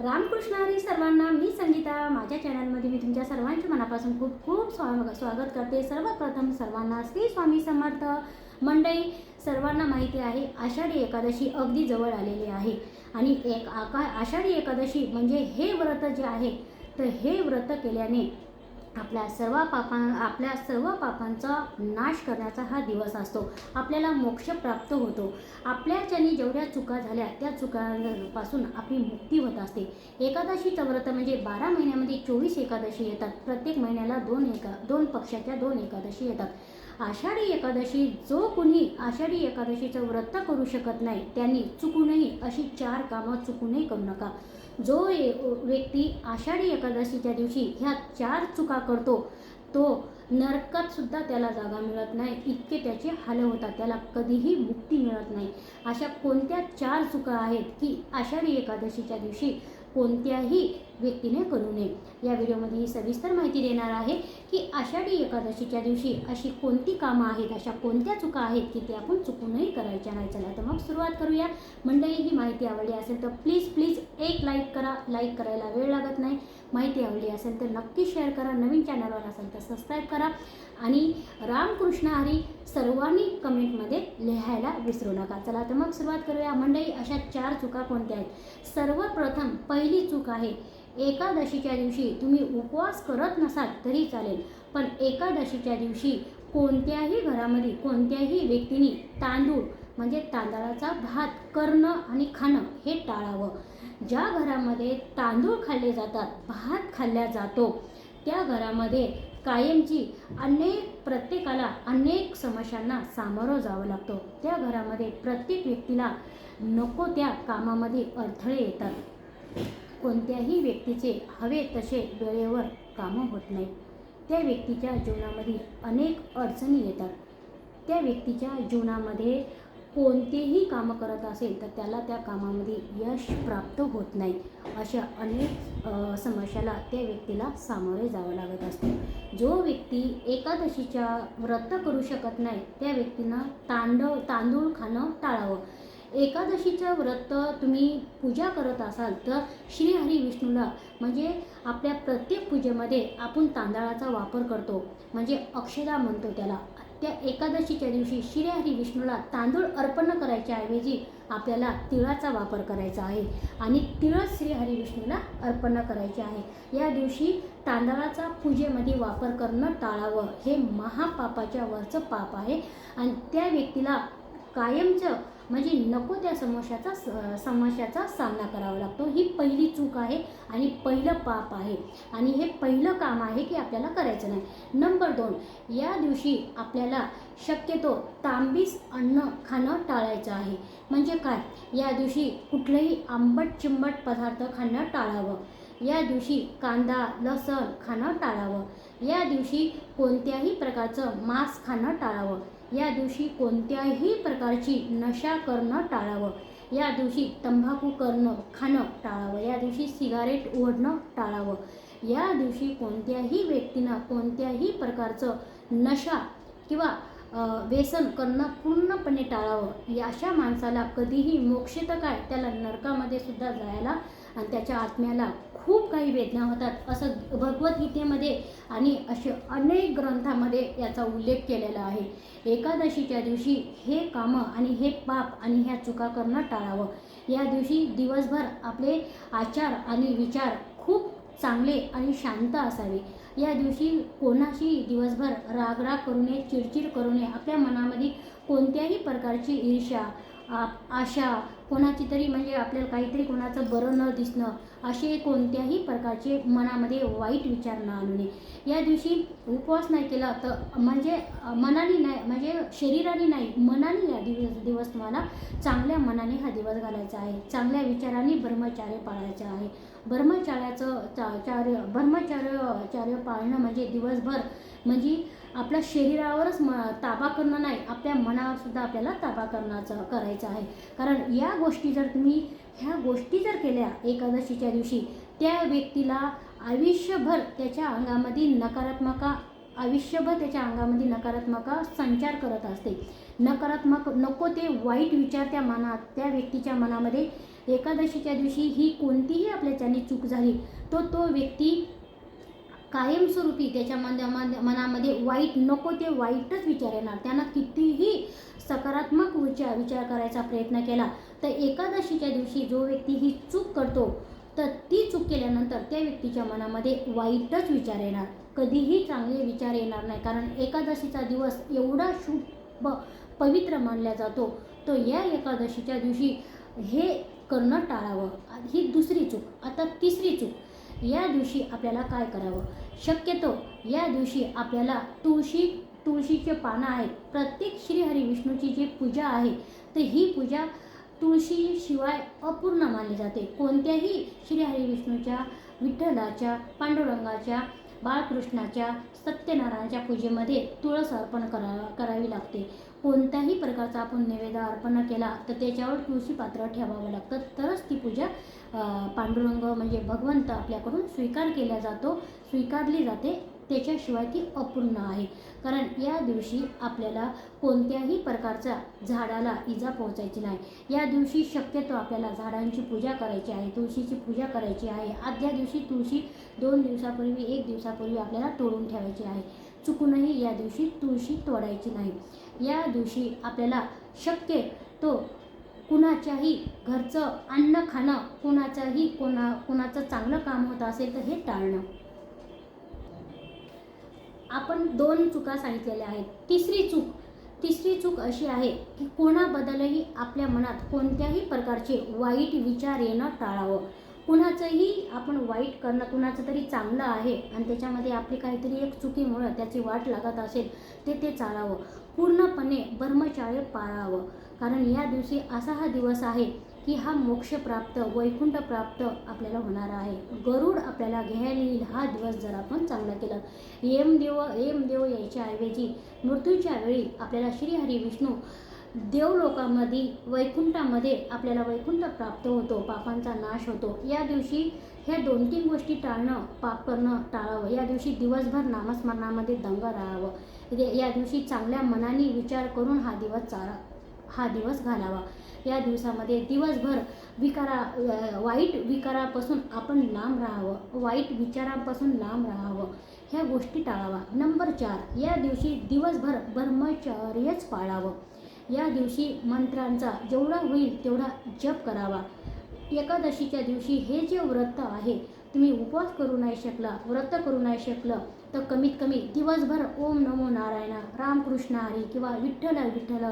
रामकृष्ण हरी सर्वांना मी संगीता माझ्या चॅनलमध्ये मी तुमच्या सर्वांच्या मनापासून खूप खूप स्वा स्वागत करते. सर्वप्रथम सर्वांना श्री स्वामी समर्थ. मंडळी सर्वांना माहिती आहे आषाढी एकादशी अगदी जवळ आलेली आहे. आणि एक आका आषाढी एकादशी म्हणजे हे व्रत जे आहे तर हे व्रत केल्याने आपल्या सर्व पापां आपल्या सर्व पापांचा नाश करण्याचा हा दिवस असतो. आपल्याला मोक्ष प्राप्त होतो. आपल्याच्यानी जेवढ्या चुका झाल्या त्या चुकांपासून आपली मुक्ती होत असते. एकादशीचं व्रत म्हणजे बारा महिन्यामध्ये चोवीस एकादशी येतात. प्रत्येक महिन्याला दोन एका दोन पक्षाच्या दोन एकादशी येतात. आषाढी एकादशी जो कुणी आषाढी एकादशीचं व्रत करू शकत नाही त्यांनी चुकूनही अशी चार कामं चुकूनही करू नका. जो व्यक्ती आषाढी एकादशीच्या दिवशी ह्या चार चुका करतो तो नरकात सुद्धा त्याला जागा मिळत नाही. इतके त्याचे हाल होतात. त्याला कधीही मुक्ती मिळत नाही. अशा कोणत्या चार चुका आहेत की आषाढी एकादशीच्या दिवशी कोणत्याही व्यक्तीने करू नये. या व्हिडिओमध्ये ही सविस्तर माहिती देणार आहे की आषाढी एकादशीच्या दिवशी अशी कोणती कामं आहेत अशा कोणत्या चुका आहेत की ते आपण चुकूनही करायच्या नाही. चला तर मग सुरुवात करूया. मंडळी ही माहिती आवडली असेल तर प्लीज प्लीज एक लाईक करा. लाईक करायला वेळ लागत नाही. माहिती आवडली असेल तर नक्की शेअर करा. नवीन चॅनलवर असेल तर सबस्क्राईब करा. आणि रामकृष्ण हरी सर्वांनी कमेंटमध्ये लिहायला विसरू नका. चला तर मग सुरुवात करूया. मंडळी अशा चार चुका कोणत्या आहेत? सर्वप्रथम पहिली चूक आहे एकादशीच्या दिवशी तुम्ही उपवास करत नसाल तरी चालेल पण एकादशीच्या दिवशी कोणत्याही घरामध्ये कोणत्याही व्यक्तीने तांदूळ म्हणजे तांदळाचा भात करणं आणि खाणं हे टाळावं. ज्या घरामध्ये तांदूळ खाल्ले जातात भात खाल्ला जातो त्या घरामध्ये कायमची अनेक प्रत्येकाला अनेक समस्यांना सामोरं जावं लागतो. त्या घरामध्ये प्रत्येक व्यक्तीला नको त्या कामामध्ये अडथळे येतात. कोणत्याही व्यक्तीचे हवे तसे वेळेवर कामं होत नाही. त्या व्यक्तीच्या जीवनामध्ये अनेक अडचणी येतात. त्या व्यक्तीच्या जीवनामध्ये कोणतेही कामं करत असेल तर त्याला त्या कामामध्ये यश प्राप्त होत नाही. अशा अनेक समस्याला त्या व्यक्तीला सामोरे जावं लागत असते. जो व्यक्ती एकादशीच्या व्रत करू शकत नाही त्या व्यक्तीनं तांडव तांदूळ खाणं टाळावं. एकादशीचं व्रत तुम्ही पूजा करत असाल तर श्री हरी विष्णूला म्हणजे आपल्या प्रत्येक पूजेमध्ये आपण तांदळाचा वापर करतो. म्हणजे अक्षदा म्हणतो त्याला. त्या एकादशीच्या दिवशी श्रीहरी विष्णूला तांदूळ अर्पण करायच्याऐवजी आपल्याला तिळाचा वापर करायचा आहे. आणि तिळच श्रीहरी विष्णूला अर्पण करायचे आहे. या दिवशी तांदळाचा पूजेमध्ये वापर करणं टाळावं हे महापापाच्या वरचं पाप आहे. आणि त्या व्यक्तीला कायमचं म्हणजे नको त्या समस्याचा स- समस्याचा सामना करावा लागतो. ही पहिली चूक आहे आणि पहिलं पाप आहे. आणि हे पहिलं काम आहे की आपल्याला करायचं नाही. नंबर दोन या दिवशी आपल्याला शक्यतो तांबीस अन्न खाणं टाळायचं आहे. म्हणजे काय? या दिवशी कुठलंही आंबट चिंबट पदार्थ खाणं टाळावं. या दिवशी कांदा लसण खाणं टाळावं. या दिवशी कोणत्याही प्रकारचं मांस खाणं टाळावं. या दिवशी कोणत्याही प्रकारची नशा करणं टाळावं. या दिवशी तंबाखू करणं खाणं टाळावं. या दिवशी सिगारेट ओढणं टाळावं. या दिवशी कोणत्याही व्यक्तीनं कोणत्याही प्रकारचं नशा किंवा व्यसन करणं पूर्णपणे टाळावं. या अशा माणसाला कधीही मोक्ष तर काय? त्याला नरकामध्ये सुद्धा जायला आणि त्याच्या आत्म्याला खूप काही वेदना होतात. असं भगवद्गीतेमध्ये आणि असे अनेक ग्रंथामध्ये याचा उल्लेख केलेला आहे. एकादशीच्या दिवशी हे कामं आणि हे पाप आणि ह्या चुका करणं टाळावं. या दिवशी दिवसभर आपले आचार आणि विचार खूप चांगले आणि शांत असावे. या दिवशी कोणाशी दिवसभर रागराग करू नये चिडचिड करू नये आपल्या मनामध्ये कोणत्याही प्रकारची ईर्ष्या आप आशा कोणाची तरी म्हणजे आपल्याला काहीतरी कोणाचं बरं न दिसणं असे कोणत्याही प्रकारचे मनामध्ये वाईट विचार न आणू नये. या दिवशी उपवास नाही केला तर म्हणजे मनाने नाही म्हणजे शरीराने नाही मनाने या दिवस दिवस तुम्हाला चांगल्या मनाने हा दिवस घालायचा आहे. चांगल्या विचाराने ब्रह्मचार्य पाळायचं आहे. ब्रह्मचार्याचं चा चार्य ब्रह्मचार्य चार्य पाळणं म्हणजे दिवसभर म्हणजे आपल्या शरीरावरच म ताबा करणं नाही आपल्या मनावर सुद्धा आपल्याला ताबा करण्याचं करायचं आहे. कारण या गोष्टी जर तुम्ही ह्या गोष्टी जर केल्या एकादशीच्या दिवशी त्या व्यक्तीला आयुष्यभर त्याच्या अंगामध्ये नकारात्मक आयुष्यभर त्याच्या अंगामध्ये नकारात्मक संचार करत असते. नकारात्मक नको ते वाईट विचार त्या मनात त्या व्यक्तीच्या मनामध्ये एकादशीच्या दिवशी ही कोणतीही आपल्याच्याने चूक झाली तो तो व्यक्ती कायमस्वरूपी त्याच्या मनामध्ये वाईट नको ते वाईटच विचार येणार. त्यांना कितीही सकारात्मक विचार विचार करायचा प्रयत्न केला तर एकादशीच्या दिवशी जो व्यक्ती ही चूक करतो तर ती चूक केल्यानंतर त्या व्यक्तीच्या मनामध्ये वाईटच विचार येणार. कधीही चांगले विचार येणार नाही कारण एकादशीचा दिवस एवढा शुभ पवित्र मानला जातो तो या एकादशीच्या दिवशी हे करणं टाळावं. ही दुसरी चूक आता तिसरी चूक. या दिवशी आपल्याला काय करावं? शक्यतो या दिवशी आपल्याला तुळशी तुळशीचे पानं आहेत. प्रत्येक श्रीहरी विष्णूची जी पूजा आहे तर ही पूजा तुळशीशिवाय अपूर्ण मानली जाते. कोणत्याही श्रीहरी विष्णूच्या विठ्ठलाच्या पांडुरंगाच्या बाळकृष्णाच्या सत्यनारायणाच्या पूजेमध्ये तुळस अर्पण करा करावी लागते. कोणत्याही प्रकारचा आपण नैवेद्य अर्पण केला तर त्याच्यावर तुळशी पात्र ठेवावं लागतं. तरच ती पूजा पांडुरंग म्हणजे भगवंत आपल्याकडून स्वीकार केला जातो. स्वीकारली जाते. त्याच्याशिवाय ती अपूर्ण आहे. कारण या दिवशी आपल्याला कोणत्याही प्रकारचा झाडाला इजा पोहोचायची नाही. या दिवशी शक्यतो आपल्याला झाडांची पूजा करायची आहे तुळशीची पूजा करायची आहे. आदल्या दिवशी तुळशी दोन दिवसापूर्वी एक दिवसापूर्वी आपल्याला तोडून ठेवायची आहे. चुकूनही या दिवशी तुळशी तोडायची नाही. या दिवशी आपल्याला शक्य तो कुणाच्याही घरचं अन्न खाणं कुणाच्याही कोणा कुणाचं चांगलं काम होत असेल तर हे टाळणं. आपण दोन चुका सांगितलेल्या आहेत. तिसरी चूक तिसरी चूक अशी आहे की कोणाबद्दलही आपल्या मनात कोणत्याही प्रकारचे वाईट विचार येणं टाळावं. कुणाचंही आपण वाईट करणं कुणाचं तरी चांगलं आहे आणि त्याच्यामध्ये आपली काहीतरी एक चुकीमुळं त्याची वाट लागत असेल ते ते चालावं पूर्णपणे ब्रह्मचार्य पाळावं. कारण या दिवशी असा हा दिवस आहे की हा मोक्षप्राप्त वैकुंठप्राप्त वैकुंठ प्राप्त आपल्याला होणार आहे. गरुड आपल्याला घ्यायला येईल हा दिवस जर आपण चांगला केला. येमदेव येमदेव यायच्या ऐवजी मृत्यूच्या वेळी आपल्याला श्री हरी विष्णू देवलोकामध्ये वैकुंठामध्ये आपल्याला वैकुंठ प्राप्त होतो पापांचा नाश होतो. या दिवशी ह्या दोन तीन गोष्टी टाळणं पाप करणं टाळावं. या दिवशी दिवसभर नामस्मरणामध्ये दंग राहावं. या- या दिवशी चांगल्या मनाने विचार करून हा दिवस चारा हा दिवस घालावा. या दिवसामध्ये दिवसभर विकारा वाईट विकारापासून आपण लांब राहावं. वाईट विचारांपासून लांब राहावं. ह्या गोष्टी टाळावा. नंबर चार या दिवशी दिवसभर ब्रह्मचर्यच पाळावं. या दिवशी मंत्रांचा जेवढा होईल तेवढा जप करावा. एकादशीच्या दिवशी हे जे व्रत आहे तुम्ही उपवास करू नाही शकला व्रत करू नाही शकलं तर कमीत कमी दिवसभर ओम नमो नारायण रामकृष्ण हरी किंवा विठ्ठल विठ्ठल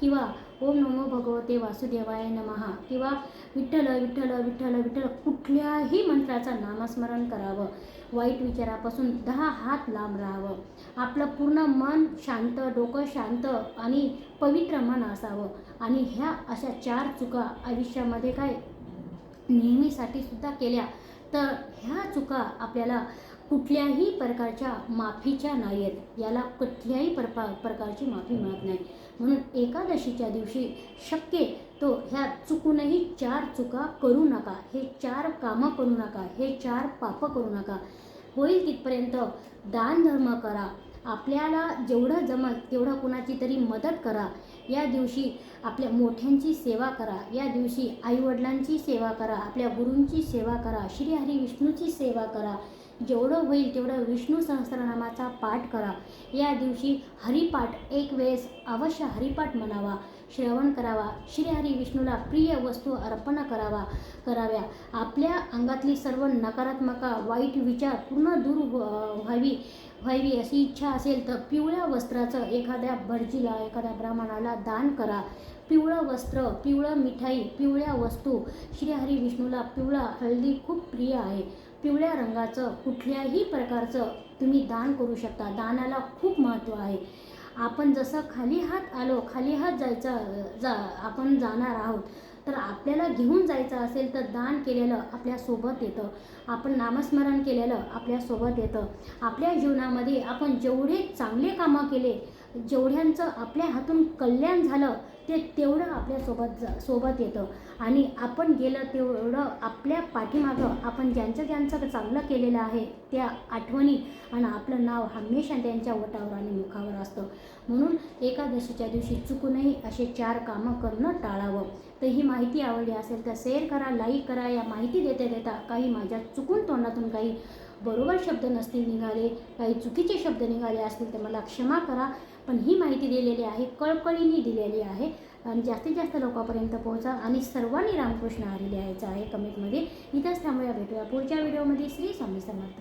किंवा ओम नमो भगवते वासुदेवाय नमहा किंवा विठ्ठल विठ्ठल विठ्ठल विठ्ठल कुठल्याही मंत्राचं नामस्मरण करावं. वाईट विचारापासून दहा हात लांब राहावं. आपलं पूर्ण मन शांत डोकं शांत आणि पवित्र मन असावं. आणि ह्या अशा चार चुका आयुष्यामध्ये काय नेहमीसाठी सुद्धा केल्या तर ह्या चुका आपल्याला कुठल्याही प्रकारच्या माफीच्या नाही आहेत. याला कुठल्याही प्रपा प्रकारची माफी मिळत नाही. म्हणून एकादशीच्या दिवशी शक्य तो ह्या चुकूनही चार चुका करू नका. हे चार कामं करू नका. हे चार पापं करू नका. होईल तिथपर्यंत दानधर्म करा. आपल्याला जेवढं जमल तेवढं कुणाची तरी मदत करा. या दिवशी आपल्या मोठ्यांची सेवा करा. या दिवशी आईवडिलांची सेवा करा. आपल्या गुरूंची सेवा करा. श्रीहरी विष्णूची सेवा करा. जेवढं होईल तेवढं विष्णू सहस्रनामाचा पाठ करा. या दिवशी हरिपाठ एक वेळेस अवश्य हरिपाठ म्हणावा. श्रवण करावा. श्रीहरी विष्णूला प्रिय वस्तू अर्पण करावा कराव्या. आपल्या अंगातली सर्व नकारात्मक वाईट विचार पूर्ण दूर व्हावी व्हावी अशी इच्छा असेल तर पिवळ्या वस्त्राचं एखाद्या भटजीला एखाद्या ब्राह्मणाला दान करा. पिवळं वस्त्र पिवळं मिठाई पिवळ्या वस्तू. श्रीहरी विष्णूला पिवळा हळदी खूप प्रिय आहे. पिवळ्या रंगाचं कुठल्याही प्रकारचं तुम्ही दान करू शकता. दानाला खूप महत्त्व आहे. आपण जसं खाली हात आलो खाली हात जायचा जा आपण जाणार आहोत. तर आपल्याला घेऊन जायचं असेल तर दान केलेलं आपल्यासोबत येतं. आपण नामस्मरण केलेलं आपल्यासोबत येतं. आपल्या जीवनामध्ये आपण जेवढे चांगले कामं केले जेवढ्यांचं आपल्या हातून कल्याण झालं ते तेवढं आपल्यासोबत ज सोबत येतं. आणि आपण गेलं तेवढं आपल्या पाठीमागं आपण ज्यांचं ज्यांचं चांगलं केलेलं आहे त्या आठवणी आणि आपलं नाव हमेशा त्यांच्या ओठावर आणि मुखावर असतं. म्हणून एकादशीच्या दिवशी चुकूनही असे चार कामं करणं टाळावं. तर ही माहिती आवडली असेल तर शेअर करा लाईक करा. या माहिती देता देता काही माझ्या चुकून तोंडातून काही बरोबर शब्द नसतील निघाले काही चुकीचे शब्द निघाले असतील तर मला क्षमा करा. पण ही माहिती दिलेली आहे कळकळीने दिलेली आहे. आणि जास्तीत जास्त लोकांपर्यंत पोहोचा आणि सर्वांनी रामकृष्ण हरी लिहायचं आहे कमेंटमध्ये. इथंच थांबूया भेटूया पुढच्या व्हिडिओमध्ये. श्री स्वामी समर्थ.